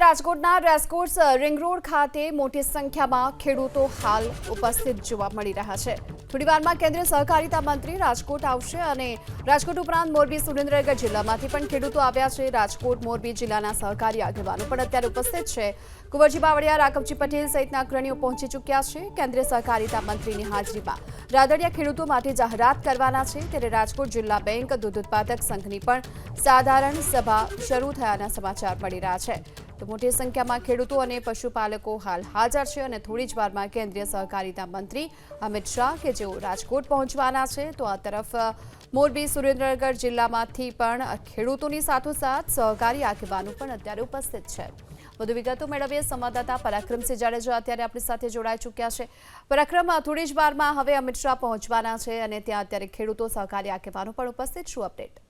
રાજકોટના racecourse ring road ખાતે મોટી સંખ્યામાં ખેડૂતો હાલ ઉપસ્થિત જોવા મળી રહ્યા છે. થોડીવારમાં કેન્દ્રીય સહકારિતા મંત્રી રાજકોટ આવશે અને રાજકોટ ઉપરાંત મોરબી, સુરેન્દ્રનગર જિલ્લામાંથી પણ ખેડૂતો આવ્યા છે. રાજકોટ, મોરબી જિલ્લાના સહકારી આગેવાનો પણ અત્યારે ઉપસ્થિત છે. કુંવરજી બાવળિયા, રાઘવજી પટેલ સહિતના અગ્રણીઓ પહોંચી ચૂક્યા છે. કેન્દ્રીય સહકારિતા મંત્રીની હાજરીમાં રાદડિયા ખેડૂતો માટે જાહેરાત કરવાના છે. ત્યારે રાજકોટ જિલ્લા બેંક દૂધ ઉત્પાદક સંઘની પણ સાધારણ સભા શરૂ થયાના સમાચાર મળી રહ્યા છે. તો મોટી સંખ્યામાં ખેડૂતો અને પશુપાલકો હાલ હાજર છે અને થોડી જ વારમાં કેન્દ્રીય સહકારિતા મંત્રી અમિત શાહ કે જેઓ રાજકોટ પહોંચવાના છે, તો આ તરફ મોરબી, સુરેન્દ્રનગર જિલ્લામાંથી પણ ખેડૂતોની સાથોસાથ સહકારી આગેવાનો પણ અત્યારે ઉપસ્થિત છે. વધુ વિગતો મેળવીએ. સંવાદદાતા પરાક્રમસિંહ જાડેજા અત્યારે આપણી સાથે જોડાઈ ચૂક્યા છે. પરાક્રમ થોડી જ વારમાં હવે અમિત શાહ પહોંચવાના છે અને ત્યાં અત્યારે ખેડૂતો, સહકારી આગેવાનો પણ ઉપસ્થિત. શું અપડેટ?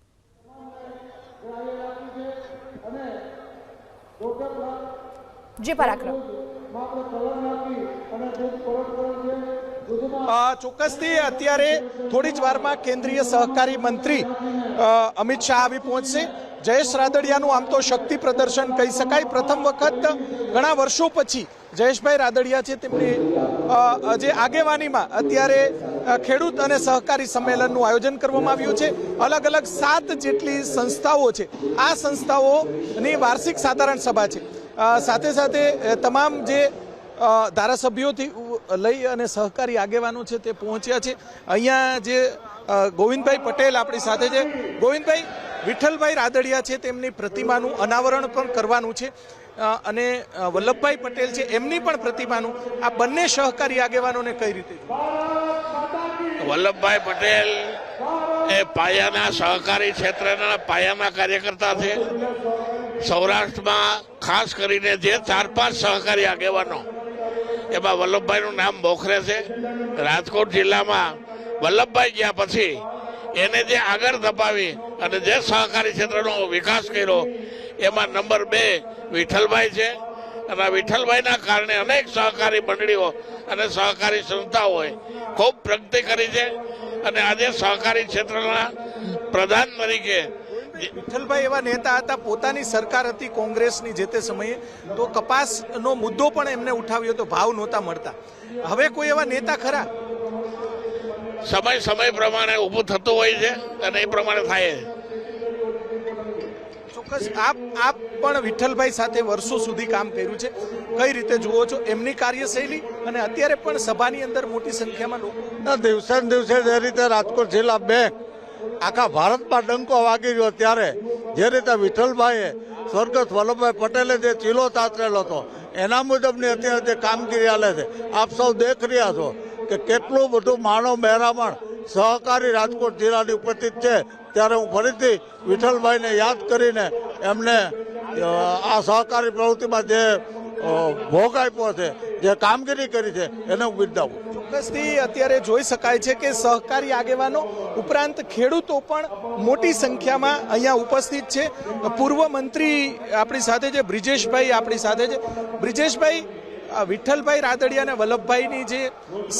જી પરાક્રમ. ચોક્કસથી અત્યારે થોડી જ વારમાં કેન્દ્રીય સહકારી મંત્રી અમિત શાહ આવી પહોંચશે. જયેશ રાદડિયાનું આમ તો શક્તિ પ્રદર્શન કહી શકાય. પ્રથમ વખત ઘણા વર્ષો પછી જયેશભાઈ રાદડિયા છે તેમની જે આગેવાનીમાં અત્યારે ખેડૂત અને સહકારી સંમેલનનું આયોજન કરવામાં આવ્યું છે. અલગ અલગ સાત જેટલી સંસ્થાઓ છે. આ સંસ્થાઓની વાર્ષિક સાધારણ સભા છે. સાથે સાથે તમામ જે ધારાસભ્યોથી લઈ અને સહકારી આગેવાનો છે તે પહોંચ્યા છે. અહીંયા જે ગોવિંદભાઈ પટેલ આપણી સાથે છે. ગોવિંદભાઈ, વિઠ્ઠલભાઈ રાદડિયા છે તેમની પ્રતિમાનું અનાવરણ પણ કરવાનું છે. અને વલ્લભભાઈ પટેલ છે એમની પણ પ્રતિમાનું. આ બંને સહકારી આગેવાનોને કઈ રીતે વલ્લભભાઈ પટેલ એ પાયાના સહકારી ક્ષેત્રના પાયાના કાર્યકર્તા છે. સૌરાષ્ટ્રમાં ખાસ કરીને જે ચાર પાંચ સહકારી આગેવાનો, એમાં વલ્લભભાઈનું નામ મોખરે છે. રાજકોટ જિલ્લામાં વલ્લભભાઈ ગયા પછી એને જે આગળ ધપાવી અને જે સહકારી ક્ષેત્રનો વિકાસ કર્યો, એમાં નંબર બે વિઠ્ઠલભાઈ છે. અને વિઠ્ઠલભાઈના કારણે અનેક સહકારી મંડળીઓ અને સહકારી સંસ્થાઓએ ખૂબ પ્રગતિ કરી છે અને આજે સહકારી ક્ષેત્રના પ્રધાન તરીકે વિઠ્ઠલભાઈ એવા નેતા હતા પોતાની સરકાર હતી કોંગ્રેસની જે તે સમયે. તો કપાસનો મુદ્દો પણ એમને ઉઠાવ્યો તો ભાવ નહોતા મળતા. હવે કોઈ એવા નેતા ખરા? સમય સમય પ્રમાણે ઊભું થતું હોય છે અને એ પ્રમાણે થાય છે. ચોક્કસ. આપ આપ પણ વિઠ્ઠલભાઈ સાથે વર્ષો સુધી કામ કર્યું છે. કઈ રીતે જુઓ છો? એમની કાર્યશૈલી અને અત્યારે પણ સભાની અંદર મોટી સંખ્યામાં લોકો દિવસે દિવસે જે રીતે રાજકોટ જિલ્લા બેંક આખા ભારતમાં ડંકો વાગી રહ્યો ત્યારે જે રીતે વિઠ્ઠલભાઈએ સ્વર્ગસ્થ વલ્લભભાઈ પટેલે જે ચીલો તાતરેલો હતો, એના મુજબની અત્યારે જે કામગીરી આલે છે. આપ સૌ દેખ રહ્યા છો કે કેટલું બધું માનવ મહેરામણ સહકારી રાજકોટ જિલ્લાની ઉપસ્થિત છે. ત્યારે હું ફરીથી વિઠ્ઠલભાઈને યાદ કરીને એમને આ સહકારી પ્રવૃત્તિમાં જે ભોગ આપ્યો છે, જે કામગીરી કરી છે, એને હું બિરદાવું ચોક્કસથી અત્યારે જોઈ શકાય છે કે સહકારી આગેવાનો ઉપરાંત ખેડૂતો પણ મોટી સંખ્યામાં અહીંયા ઉપસ્થિત છે. પૂર્વ મંત્રી આપણી સાથે છે, બ્રિજેશભાઈ આપણી સાથે છે. બ્રિજેશભાઈ વિઠ્ઠલભાઈ રાદડિયા અને વલ્લભભાઈની જે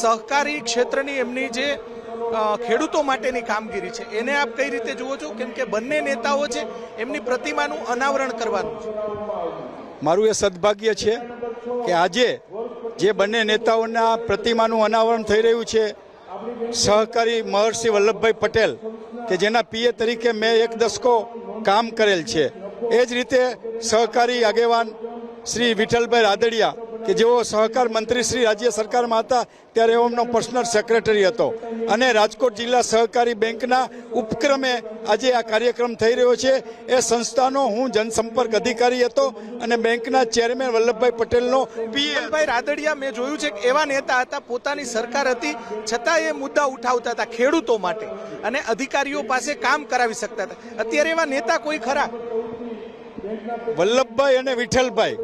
સહકારી ક્ષેત્રની એમની જે ખેડૂતો માટેની કામગીરી છે. એને આપ કઈ રીતે જુઓ છો? કેમ કે બંને નેતાઓ છે, એમની પ્રતિમાનું અનાવરણ કરવાનું મારું એ સદભાગ્ય છે કે આજે જે બંને નેતાઓના પ્રતિમાનું અનાવરણ થઈ રહ્યું છે, સહકારી મહર્ષિ વલ્લભભાઈ પટેલ, કે જેના પીએ તરીકે મેં એક દસકો કામ કરેલ છે. એ જ રીતે સહકારી આગેવાન શ્રી વિઠ્ઠલભાઈ રાદડિયા કે જેઓ સહકાર મંત્રી શ્રી રાજ્ય સરકારમાં હતા ત્યારે એમનો પર્સનલ સેક્રેટરી હતો. અને રાજકોટ જિલ્લા સહકારી બેંકના ઉપક્રમે આજે આ કાર્યક્રમ થઈ રહ્યો છે. એ સંસ્થાનો હું જનસંપર્ક અધિકારી હતો અને બેંકના ચેરમેન વલ્લભભાઈ પટેલનો પીએલભાઈ રાદડિયા મેં જોયું છે કે એવા નેતા હતા પોતાની સરકાર હતી છતાં એ મુદ્દા ઉઠાવતા હતા ખેડૂતો માટે. અને અધિકારીઓ પાસે કામ કરાવી શકતા હતા. અત્યારે એવા નેતા કોઈ ખરા? વલ્લભભાઈ અને વિઠ્ઠલભાઈ.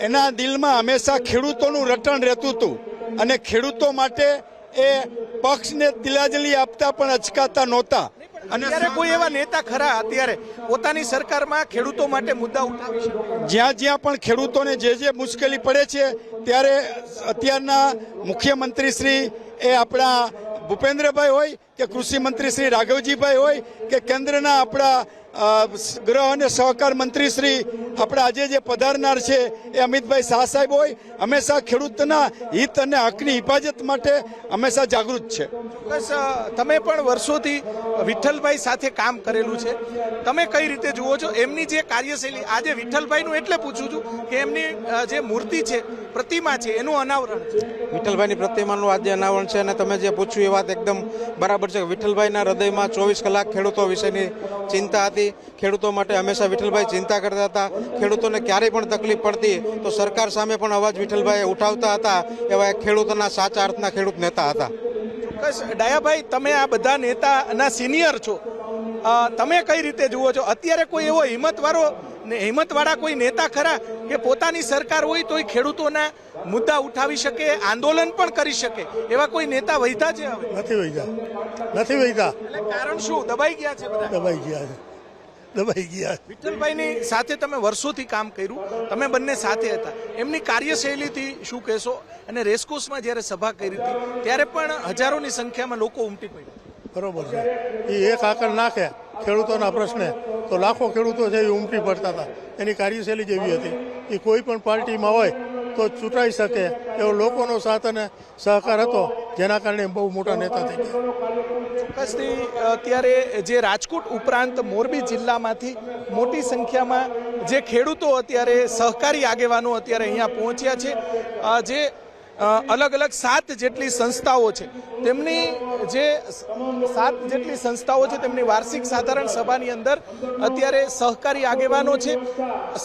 એના દિલમાં હંમેશા ખેડૂતોનું રટણ રહેતું હતું. અને ખેડૂતો માટે એ પક્ષને તિલાજલી આપતા પણ અચકાતા નહોતા. અને અત્યારે કોઈ એવા નેતા ખરા અત્યારે પોતાની સરકારમાં ખેડૂતો માટે મુદ્દા ઉઠાવી જ્યાં જ્યાં પણ ખેડૂતોને જે જે મુશ્કેલી પડે છે ત્યારે અત્યારના મુખ્યમંત્રી શ્રી એ આપણા ભૂપેન્દ્રભાઈ હોય કે કૃષિ મંત્રી શ્રી રાઘવજીભાઈ હોય કે કેન્દ્રના આપણા ગૃહ અને સહકાર મંત્રી શ્રી આપણે આજે જે પધારનાર છે એ અમિતભાઈ શાહ સાહેબ હોય, હંમેશા ખેડૂતના હિત અને હકની હિફાજત માટે હંમેશા જાગૃત છે. બસ તમે પણ વર્ષોથી વિઠ્ઠલભાઈ સાથે કામ કરેલું છે. તમે કઈ રીતે જુઓ છો? એમની જે કાર્યશૈલી, આજે વિઠ્ઠલભાઈનું એટલે પૂછું છું કે એમની જે મૂર્તિ છે પ્રતિમા છે એનું અનાવરણ. વિઠ્ઠલભાઈની પ્રતિમાનું આજે અનાવરણ છે અને તમે જે પૂછ્યું એ વાત એકદમ બરાબર છે. વિઠ્ઠલભાઈના હૃદયમાં ચોવીસ કલાક ખેડૂતો વિશેની ચિંતા હતી. ખેડૂતો માટે હંમેશા વિઠ્ઠલભાઈ ચિંતા કરતા હતા. ખેડૂતોને ક્યારેય પણ તકલીફ પડતી. તો સરકાર સામે પણ અવાજ વિઠ્ઠલભાઈ ઉઠાવતા હતા એવા એક ખેડૂતોના સાચા અર્થના ખેડૂત નેતા હતા. ચોક્કસ. ડાયાભાઈ તમે આ બધા નેતાના સિનિયર છો. તમે કઈ રીતે જુઓ છો? અત્યારે કોઈ એવો હિંમતવાળો ને હિંમતવાળા કોઈ નેતા ખરા કે પોતાની સરકાર હોય તોય ખેડૂતોના મુદ્દા ઉઠાવી શકે આંદોલન પણ કરી શકે એવા કોઈ નેતા વૈધા છે નથી વૈદા નથી વૈદા કારણ શું? દબાઈ ગયા છે બધા? દબાઈ ગયા છે. દબાઈ ગયા વિઠ્ઠલભાઈની સાથે તમે વર્ષોથી કામ કર્યું તમે બંને સાથે હતા. એમની કાર્યશૈલીથી શું કહેશો? અને રેસકોર્સમાં જ્યારે સભા કરી હતી ત્યારે પણ હજારોની સંખ્યામાં લોકો ઉમટી પડ્યા. બરોબર છે. એ એક આકર નાખે. ખેડૂતોના પ્રશ્ને, તો લાખો ખેડૂતો છે એ ઉમટી પડતા હતા. એની કાર્યશૈલી જેવી હતી. એ કોઈ પણ પાર્ટીમાં હોય તો ચૂંટાઈ શકે એવો લોકોનો સાથ અને સહકાર હતો, જેના કારણે બહુ મોટા નેતા થઈ ગયા. અત્યારે જે રાજકોટ ઉપરાંત મોરબી જિલ્લામાંથી મોટી સંખ્યામાં જે ખેડૂતો અત્યારે સહકારી આગેવાનો અત્યારે અહીંયા પહોંચ્યા છે જે અલગ અલગ સાત જેટલી સંસ્થાઓ છે. તેમની જે સાત જેટલી સંસ્થાઓ છે, તેમની વાર્ષિક સાધારણ સભાની અંદર અત્યારે સહકારી આગેવાનો છે.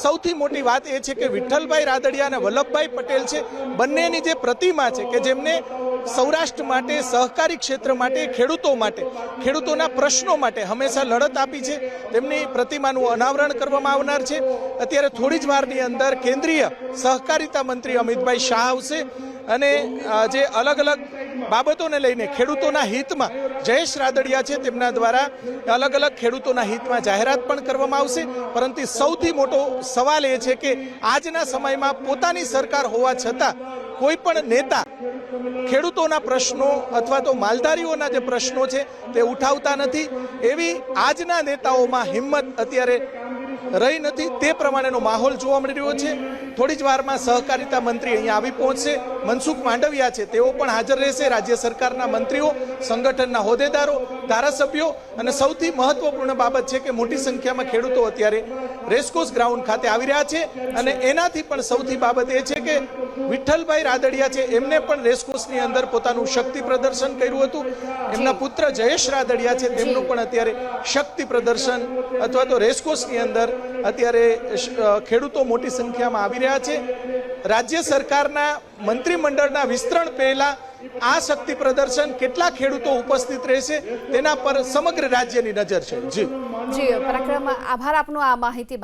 સૌથી મોટી વાત એ છે કે વિઠ્ઠલભાઈ રાદડિયા અને વલ્લભભાઈ પટેલ છે, બંનેની જે પ્રતિમા છે કે જેમને સૌરાષ્ટ્ર માટે, સહકારી ક્ષેત્ર માટે, ખેડૂતો માટે, ખેડૂતોના પ્રશ્નો માટે હંમેશા લડત આપી છે. તેમની પ્રતિમાનું અનાવરણ કરવામાં આવનાર છે. અત્યારે થોડી જ વારની અંદર કેન્દ્રીય સહકારિતા મંત્રી અમિતભાઈ શાહ આવશે. અને જે અલગ અલગ બાબતોને લઈને ખેડૂતોના હિતમાં જયેશ રાદડિયા છે, તેમના દ્વારા અલગ અલગ ખેડૂતોના હિતમાં જાહેરાત પણ કરવામાં આવશે. પરંતુ સૌથી મોટો સવાલ એ છે કે આજના સમયમાં પોતાની સરકાર હોવા છતાં કોઈ પણ નેતા ખેડૂતોના પ્રશ્નો અથવા તો માલધારીઓના જે પ્રશ્નો છે તે ઉઠાવતા નથી. એવી આજના નેતાઓમાં હિંમત અત્યારે રહી નથી. તે પ્રમાણેનો માહોલ જોવા મળી રહ્યો છે. થોડી જ વારમાં સહકારિતા મંત્રી અહીંયા આવી પહોંચશે. મનસુખ માંડવિયા છે. તેઓ પણ હાજર રહેશે. રાજ્ય સરકારના મંત્રીઓ, સંગઠનના હોદ્દેદારો ધારાસભ્યો અને સૌથી મહત્વપૂર્ણ બાબત છે કે મોટી સંખ્યામાં ખેડૂતો અત્યારે રેસકોર્સ ગ્રાઉન્ડ ખાતે આવી રહ્યા છે અને એનાથી પણ સૌથી બાબત એ છે કે વિઠ્ઠલભાઈ રાદડિયા છે, એમને પણ રેસકોર્સની અંદર પોતાનું શક્તિ પ્રદર્શન કર્યું હતું. એમના પુત્ર જયેશ રાદડિયા છે, તેમનું પણ અત્યારે શક્તિ પ્રદર્શન અથવા તો રેસકોર્સની અંદર અત્યારે ખેડૂતો મોટી સંખ્યામાં આવી રહ્યા છે. રાજ્ય સરકારના મંત્રીમંડળના વિસ્તરણ પહેલા આ શક્તિ પ્રદર્શન કેટલા ખેડૂતો ઉપસ્થિત રહેશે તેના પર સમગ્ર રાજ્યની નજર છે. જી. જી, પરાક્રમ આભાર આપનો આ માહિતી